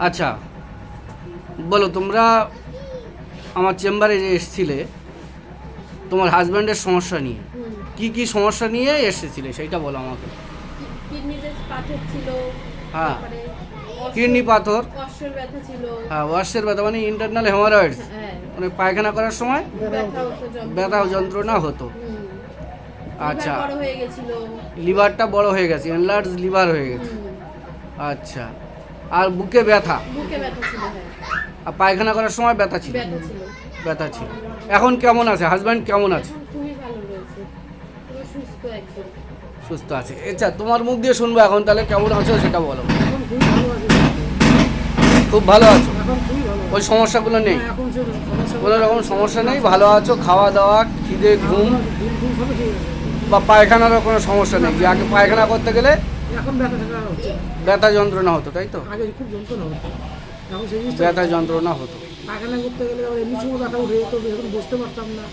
আচ্ছা বলো তোমরা আমার চেম্বারে যে এসেছিলে তোমার হাজব্যান্ডের সমস্যা নিয়ে। কি কি সমস্যা নিয়ে এসেছিলে সেইটা বলো আমাকে। হ্যাঁ। কিডনি পাথর। হ্যাঁ ওয়াশের ব্যথা মানে ইন্টারনাল হেমারয়েডস হ্যাঁ। মানে পায়খানা করার সময় ব্যথা যন্ত্রণা। হতো। আচ্ছা। লিভারটা বড় হয়ে গেছে এনলার্জ লিভার হয়ে গেছে। আচ্ছা। আর বুকে ব্যথা? বুকে ব্যথা ছিল হ্যাঁ। আর পায়খানা করার সময় ব্যথা ছিল? ব্যথা ছিল। ব্যথা ছিল। এখন কেমন আছে? হাজব্যান্ড কেমন আছে? খুবই ভালো রয়েছে। সুস্থ একদম। সুস্থ আছে। আচ্ছা তোমার মুখ দিয়ে শুনব এখন তাহলে কেমন আছো সেটা বলো। আছে খুব ভালো আছো। ওই সমস্যাগুলো নেই? হ্যাঁ, কোনো রকম সমস্যা নেই? ভালো আছো? খাওয়া দাওয়া খিদে ঘুম? বা পায়খানারও কোনো সমস্যা নেই? যে আগে পায়খানা করতে গেলে এখন ব্যথা থাকা হচ্ছে। ব্যথা যন্ত্রণা হতো তাই তো? আগে খুব যন্ত্রণা হতো। এখন সেই ব্যথা যন্ত্রণা হতো। পায়খানা করতে গেলে আবার এমনি সময় ব্যথা উঠে যেত এখন বসতে পারতাম না।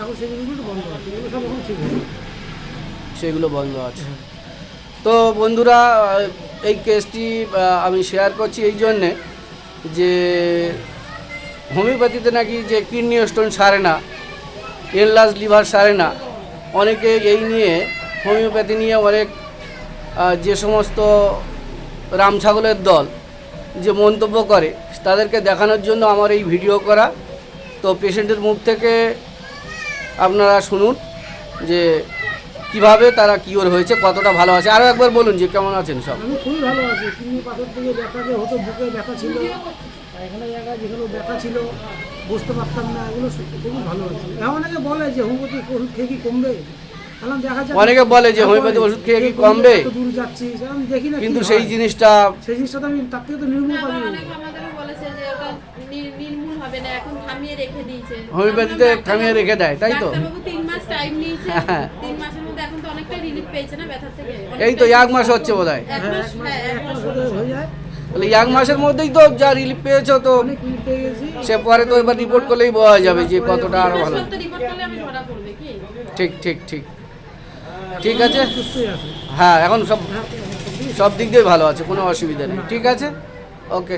এখন সেই জিনিসগুলো বন্ধ আছে এগুলো সব এখন ঠিক আছে। সেগুলো বন্ধ আছে। তো বন্ধুরা এই কেসটি আমি শেয়ার করছি এই জন্যে যে হোমিওপ্যাথিতে নাকি যে কিডনি স্টোন সারে না এনলার্জ লিভার সারে না অনেকে এই নিয়ে হোমিওপ্যাথি নিয়ে অনেক যে সমস্ত রাম ছাগলের দল যে মন্তব্য করে, তাদেরকে দেখানোর জন্য আমার এই ভিডিও করা। তো পেশেন্টের মুখ থেকে আপনারা শুনুন যে কীভাবে তারা কিওর হয়েছে, কতটা ভালো আছে। আরও একবার বলুন যে কেমন আছেন সব। আমি খুবই ভালো আছি। কিডনি পাথর থেকে ব্যথা যে হতো, বুকে ব্যথা ছিল এখানে জায়গায় যেগুলো ব্যথা ছিল বসতে পারতাম না, এগুলো সত্যি খুবই ভালো আছে এখন অনেকে বলে যে হোমিওপ্যাথি খেয়ে কি কমবে? অনেকে বলে যে হোমিওপ্যাথি ওষুধ খেয়ে কি কমবে? এত দূর যাচ্ছি সেরকম দেখি না কি কিন্তু সেই জিনিসটা সেই জিনিসটা তো আমি তার থেকে তো নির্মূল আবার পাবো। অনেকে আমাদেরও বলেছে যে ওটা নির্মূল হবে না এখন থামিয়ে রেখে দিয়েছে। হোমিওপ্যাথিতে থামিয়ে রেখে দেয়, তাই তো? ডাক্তারবাবু তিন মাস টাইম নিয়েছে হ্যাঁ। তিন মাসের মধ্যে এখন তো অনেকটা রিলিফ পেয়েছে না ব্যথা থেকে? এই তো এক মাস হচ্ছে বোধ হয় এক হ্যাঁ হ্যাঁ হয়ে তাহলে এক মাসের মধ্যেই তো যা রিলিফ পেয়েছ তো। সে পরে তো এবার রিপোর্ট করলেই বোঝা যাবে যে কতটা আরও ভালো। সপ্তাহ রিপোর্ট করলে আমি ধরা পড়বে কি? ঠিক ঠিক ঠিক। ঠিক আছে? হ্যাঁ এখন সব সব দিক দিয়ে ভালো আছে, কোনো অসুবিধা নেই। ঠিক আছে? ওকে।